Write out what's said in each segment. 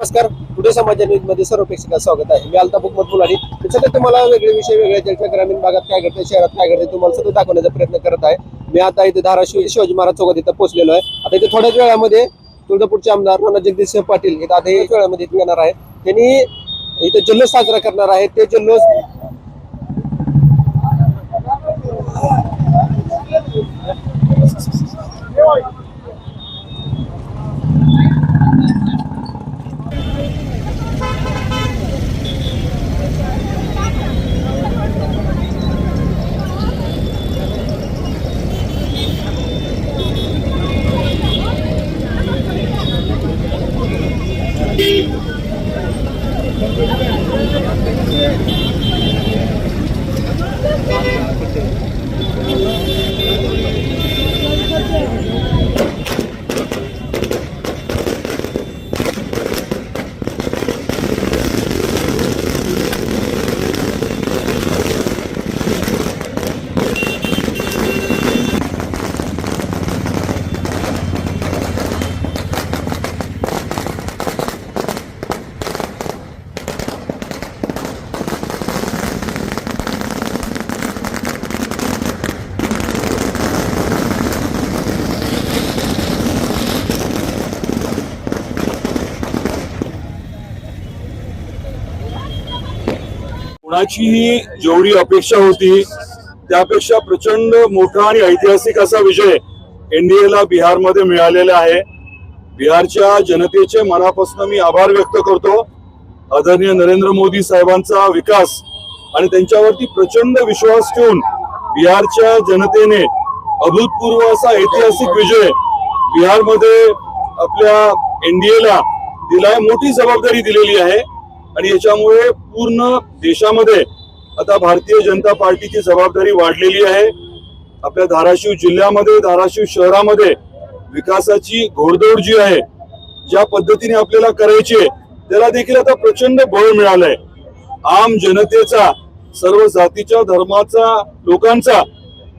नमस्कार. पुढे समाज न्यूजमध्ये सर्व प्रेक्षकांचं स्वागत आहे. मी अल्ताफ हुकमत मुलानी सध्या तुम्हाला वेगळे विषय वेगळ्या ज्यांच्या ग्रामीण भागात काय घडते शहरात काय घडते तुम्हाला सतत दाखवण्याचा प्रयत्न करत आहे. मी आता इथे धाराशिव शिवाजी महाराज चौकात इथं पोहोचलेलो आहे. आता इथे थोड्याच वेळामध्ये तुळजापूरचे आमदार नाना जगदीश पाटील इथं आता एक वेळामध्ये येणार आहे त्यांनी इथे जल्लोष साजरा करणार आहे ते जल्लोष Thank you. कुणाचीही जेवढी अपेक्षा होती त्यापेक्षा प्रचंड मोठा आणि ऐतिहासिक असा विजय एनडीएला बिहारमध्ये मिळालेला आहे. बिहारच्या जनतेचे मनापासून मी आभार व्यक्त करतो. आदरणीय नरेंद्र मोदी साहेबांचा विकास आणि त्यांच्यावरती प्रचंड विश्वास ठेवून बिहारच्या जनतेने अभूतपूर्व असा ऐतिहासिक विजय बिहारमध्ये आपल्या एनडीएला दिलाय मोठी जबाबदारी दिलेली आहे. आणि याच्यामुळे पूर्ण देशामध्ये आता भारतीय जनता पार्टीची जबाबदारी वाढलेली आहे. आपल्या धाराशिव जिल्ह्यामध्ये धाराशिव शहरामध्ये विकासाची घोडदौड जी आहे ज्या पद्धतीने आपल्याला करायची आहे त्याला देखील आता प्रचंड बळ मिळालंय. आम जनतेचा सर्व जातीच्या धर्माचा लोकांचा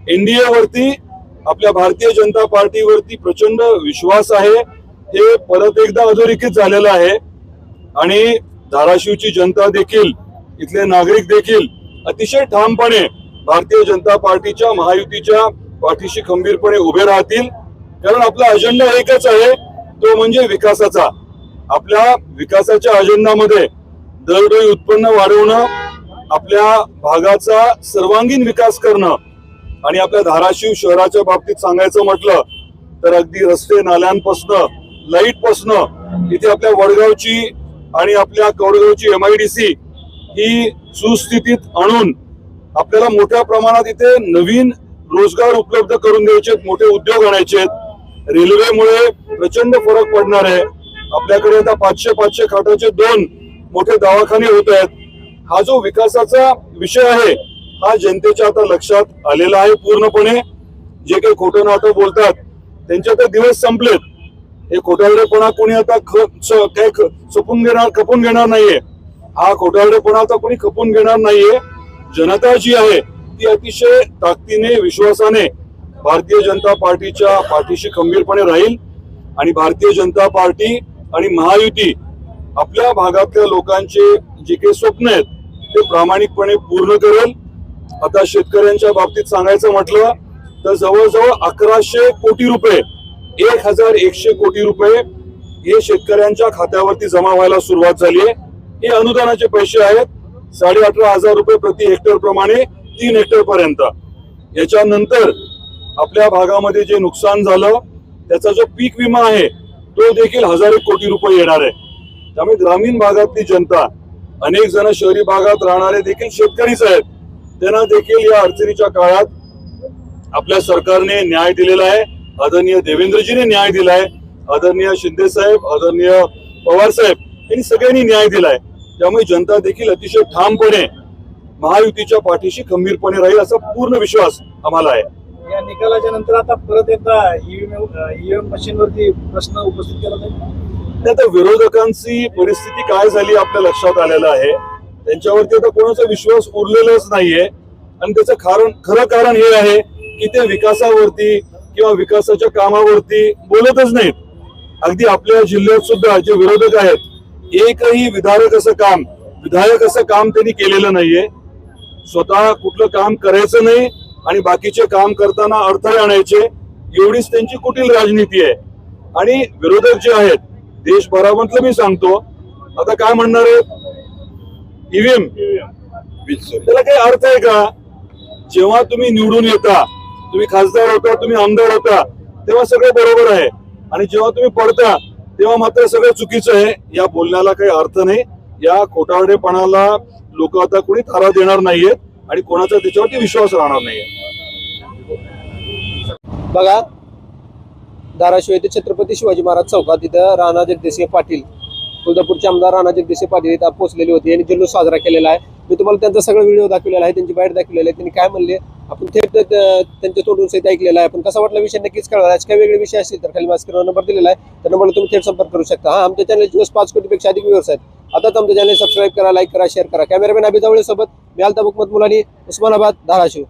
एनडीए वरती आपल्या भारतीय जनता पार्टीवरती प्रचंड विश्वास आहे. हे परत एकदा अधोरेखित झालेलं आहे. आणि धाराशिवची जनता देखील इथले नागरिक देखील अतिशय ठामपणे भारतीय जनता पार्टीच्या महायुतीच्या पाठीशी खंबीरपणे उभे राहतील. कारण आपला अजेंडा एकच आहे तो म्हणजे विकासाचा. आपल्या विकासाच्या अजेंडामध्ये दरडोई उत्पन्न वाढवणं आपल्या भागाचा सर्वांगीण विकास करणं आणि आपल्या धाराशिव शहराच्या बाबतीत सांगायचं म्हटलं तर अगदी रस्ते नाल्यांपासनं लाइट पासनं इथे आपल्या वडगावची आणि आपल्या कवडगावची एम आय डी सी ही सुस्थितीत आणून आपल्याला मोठ्या प्रमाणात इथे नवीन रोजगार उपलब्ध करून द्यायचे मोठे उद्योग आणायचे आहेत. रेल्वेमुळे प्रचंड फरक पडणार आहे. आपल्याकडे आता पाचशे पाचशे खाटाचे दोन मोठे दवाखाने होत आहेत. हा जो विकासाचा विषय आहे हा जनतेच्या आता लक्षात आलेला आहे पूर्णपणे. जे काही खोटं नाटं बोलतात त्यांचे आता दिवस संपलेत. हे खोटारडेपणा कोणी आता काही खपून घेणार खपून घेणार नाहीये. हा खोटारडेपणा आता कोणी खपून घेणार नाहीये. जनता जी आहे ती अतिशय ताकदीने विश्वासाने भारतीय जनता पार्टीच्या पाठीशी खंबीरपणे राहील आणि भारतीय जनता पार्टी आणि महायुती आपल्या भागातल्या लोकांचे जे काही स्वप्न आहेत ते प्रामाणिकपणे पूर्ण करेल. आता शेतकऱ्यांच्या बाबतीत सांगायचं म्हटलं तर जवळजवळ अकराशे कोटी रुपये एक हजार एकशे कोटी रुपये हे शेतकऱ्यांच्या खात्यावरती जमा व्हायला सुरुवात झाली आहे. हे अनुदानाचे पैसे आहेत. साडे अठरा हजार रुपये प्रति हेक्टर प्रमाणे तीन हेक्टर पर्यंत. याच्यानंतर आपल्या भागामध्ये जे नुकसान झालं त्याचा जो पीक विमा आहे तो देखील हजार एक कोटी रुपये येणार आहे. त्यामुळे ग्रामीण भागातली जनता अनेक जण शहरी भागात राहणारे देखील शेतकरीच आहेत. त्यांना देखील या अडचणीच्या काळात आपल्या सरकारने न्याय दिलेला आहे. आदरणीय देवेंद्रजीने न्याय दिलाय आदरणीय शिंदे साहेब आदरणीय पवार साहेब यांनी सगळ्यांनी न्याय दिलाय. त्यामुळे जनता देखील अतिशय ठामपणे महायुतीच्या पाठीशी खंबीरपणे राहील असा पूर्ण विश्वास आम्हाला आहे. या निकालाच्या नंतर आता परत एकदा ईव्हीएम ईव्हीएम मशीन वरती प्रश्न उपस्थित केला जाईल. आता विरोधकांची परिस्थिती काय झाली आपल्या लक्षात आलेलं आहे. त्यांच्यावरती आता कोणाचा विश्वास उरलेलाच नाहीये. आणि त्याचं कारण खरं कारण हे आहे की ते विकासावरती किंवा विकासाच्या कामावरती बोलतच नाहीत. अगदी आपल्या जिल्ह्यात सुद्धा जे विरोधक आहेत एकही विधारक असं काम विधायक असं काम त्यांनी केलेलं नाहीये. स्वतः कुठलं काम करायचं नाही आणि बाकीचे काम करताना अडथळे आणायचे एवढीच त्यांची कुटील राजनीती आहे. आणि विरोधक जे आहेत देशभरामधलं मी सांगतो आता काय म्हणणार आहे ईव्हीएम त्याला काही अर्थ आहे का? जेव्हा तुम्ही निवडून येता तुम्ही खासदार होता तुम्ही आमदार होता तेव्हा सगळं बरोबर आहे. आणि जेव्हा तुम्ही पडता तेव्हा मात्र सगळं चुकीचं आहे. या बोलण्याला काही अर्थ नाही. या खोटारडेपणाला लोक आता कोणी थारा देणार नाहीयेत आणि कोणाचा त्याच्यावरती विश्वास राहणार नाहीये. बघा धाराशिव येथे छत्रपती शिवाजी महाराज चौकात तिथं राणा जगदीशसिंह पाटील तुळजापूरचे आमदार राणा जगदीशसिंह पाटील इथं पोहोचलेले होते. यांनी जल्लोष साजरा केलेला आहे. मी तुम्हाला त्यांचा सगळं व्हिडिओ दाखवलेला आहे त्यांची बाईट दाखवलेली आहे. त्यांनी काय म्हणले? आपण थेट त्यांच्या तोंडून सहित ऐकलेला आहे. पण कसा वाटला विषय? नक्कीच कळवा आज काही वेगळे विषय असतील तर खाली मास्कर नंबर दिलेला आहे. त्या नंबरला तुम्ही थेट संपर्क करू शकता. हा आमच्या चॅनल दिवस पाच कोटीपेक्षा अधिक व्ह्यूअर्स आहेत. आताच आमच्या चॅनल सबस्क्राईब करा लाईक करा शेअर करा. कॅमेरामॅन अभिजावळे सोबत मी आलता मुलानी उस्मानाबाद धाराशिव.